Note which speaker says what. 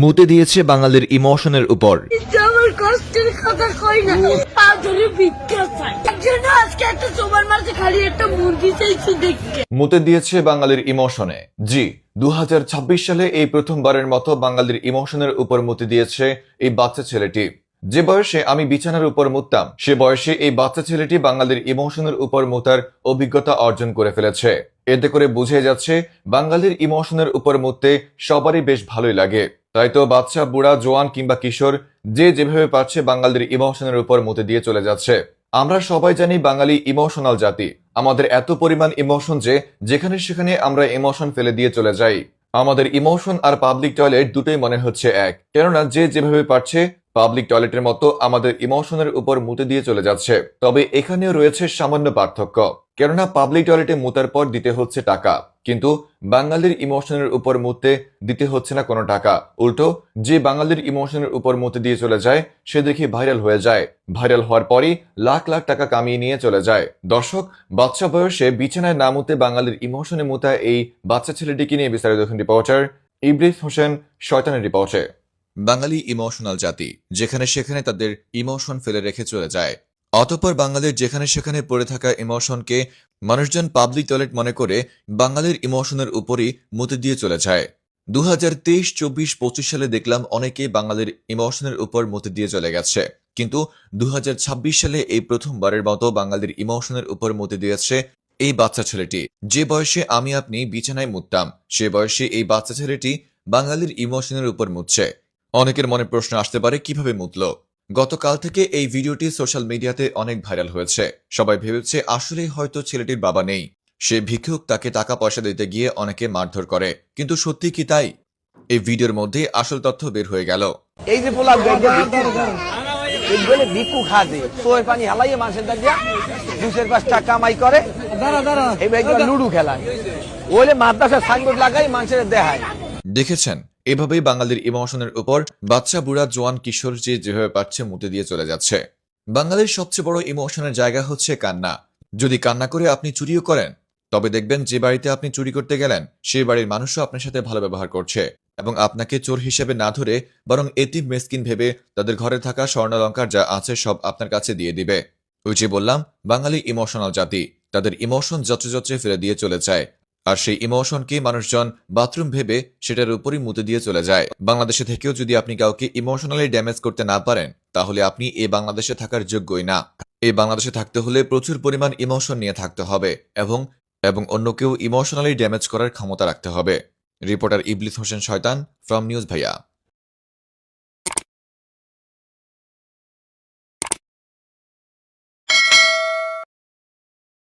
Speaker 1: মুতে দিয়েছে বাঙালির ইমোশনের উপর।
Speaker 2: কষ্টের কথা কই না। আদরে ভিক্ষা চাই। আজকে একটা তোমার মাঝে খালি একটা মুরগি চাইছি দেখতে।
Speaker 1: মুতে দিয়েছে বাঙালির ইমোশনে। জি দু হাজার ছাব্বিশ সালে এই প্রথমবারের মতো বাঙালির ইমোশনের উপর মুতে দিয়েছে এই বাচ্চা ছেলেটি। যে বয়সে আমি বিছানার উপর মুততাম, সে বয়সে এই বাচ্চা ছেলেটি বাঙালির ইমোশনের উপর মুতার অভিজ্ঞতা অর্জন করে ফেলেছে। এতে করে বুঝে যাচ্ছে, বাঙালির ইমোশনের উপর মুততে সবারই বেশ ভালোই লাগে। তাই তো বাচ্চা, বুড়া, জোয়ান কিংবা কিশোর যে যেভাবে পারছে বাঙালির ইমোশনের উপর মুতে দিয়ে চলে যাচ্ছে। আমরা সবাই জানি বাঙালি ইমোশনাল জাতি। আমাদের এত পরিমাণ ইমোশন যে যেখানে সেখানে আমরা ইমোশন ফেলে দিয়ে চলে যাই। আমাদের ইমোশন আর পাবলিক টয়লেট দুটোই মনে হচ্ছে এক। কেননা যে যেভাবে পারছে পাবলিক টয়লেটের মতো আমাদের ইমোশনের উপর মুতে দিয়ে চলে যাচ্ছে। তবে এখানেও রয়েছে সামান্য পার্থক্য। কেননা পাবলিক টয়লেটে মুতার পর দিতে হচ্ছে টাকা। কিন্তু বাঙালির ইমোশনের উপর মুতে দিতে হচ্ছে না কোনো টাকা। উল্টো, যে বাঙালির ইমোশনের উপর মুতে দিয়ে চলে যায়, সে দেখি ভাইরাল হয়ে যায়। ভাইরাল হওয়ার পরই লাখ লাখ টাকা কামিয়ে নিয়ে চলে যায়। দর্শক, বাচ্চা বয়সে বিছানায় না মুতে বাঙালির ইমোশনে মুতা এই বাচ্চা ছেলেটিকে নিয়ে বিস্তারিত রিপোর্টার ইব্রিস হোসেন, শয়তানের রিপোর্টে বাঙালি ইমোশনাল জাতি, যেখানে সেখানে তাদের ইমোশন ফেলে রেখে চলে যায়। অতপর বাঙালির যেখানে সেখানে পড়ে থাকা ইমোশনকে মানুষজন পাবলিক টয়লেট মনে করে বাঙালির ইমোশনের উপরই মুতে দিয়ে চলে যায়। দু হাজার তেইশ, চব্বিশ, পঁচিশ সালে দেখলাম অনেকে বাঙালির ইমোশনের উপর মুতে দিয়ে চলে গেছে। কিন্তু দু হাজার ছাব্বিশ সালে এই প্রথমবারের মতো বাঙালির ইমোশনের উপর মুতে দিয়েছে এই বাচ্চা ছেলেটি। যে বয়সে আমি আপনি বিছানায় মুততাম, সে বয়সে এই বাচ্চা ছেলেটি বাঙালির ইমোশনের উপর মুতছে। অনেকের মনে প্রশ্ন আসতে পারে কীভাবে মুতল? গতকাল থেকে এই ভিডিওটি সোশ্যাল মিডিয়াতে অনেক ভাইরাল হয়েছে। সবাই ভেবেছে আসলেই হয়তো ছেলেটির বাবা নেই। সে ভিক্ষুক তাকে টাকা পয়সা দিতে গিয়ে অনেকে মারধর করে। কিন্তু সত্যি কি তাই? এই ভিডিওর মধ্যে আসল তথ্য বের হয়ে গেল।
Speaker 3: এই যে পোলা ভিক্ষু খাজে সোয়ের পানি হালাইয়ে মানুষের দাঁড়িয়ে দুশের পাঁচ টাকা কামাই করে। এবার লুডু খেলায়। ওইলে মাদ্রাসা সাইনবোর্ড লাগাই মানুষের দেখায়
Speaker 1: দেখেছেন? এভাবেই বাঙালির ইমোশনের উপর বাচ্চা বুড়া জোয়ান কিশোর যে যেভাবে পাচ্ছে মুতে দিয়ে চলে যাচ্ছে। বাঙালির সবচেয়ে বড় ইমোশনের জায়গা হচ্ছে কান্না। যদি কান্না করে আপনি চুরিও করেন, তবে দেখবেন যে বাড়িতে আপনি চুরি করতে গেলেন, সেই বাড়ির মানুষও আপনার সাথে ভালো ব্যবহার করছে এবং আপনাকে চোর হিসেবে না ধরে বরং এতিম, মেসকিন ভেবে তাদের ঘরে থাকা স্বর্ণালঙ্কার যা আছে সব আপনার কাছে দিয়ে দিবে। ওই যে বললাম, বাঙালি ইমোশনাল জাতি। তাদের ইমোশন যত্রে যত্রে ফেলে দিয়ে চলে যায়। আর সেই ইমোশনকে মানুষজন বাথরুম ভেবে সেটার উপরই মুতে দিয়ে চলে যায়। বাংলাদেশে থেকেও যদি আপনি কাউকে ইমোশনালি ড্যামেজ করতে না পারেন, তাহলে আপনি এই বাংলাদেশে থাকার যোগ্যই না। এই বাংলাদেশে থাকতে হলে প্রচুর পরিমাণ ইমোশন নিয়ে থাকতে হবে এবং এবং অন্যকেও ইমোশনালি ড্যামেজ করার ক্ষমতা রাখতে হবে। রিপোর্টার ইবলিস হোসেন শয়তান, ফ্রম নিউজ ভাইয়া।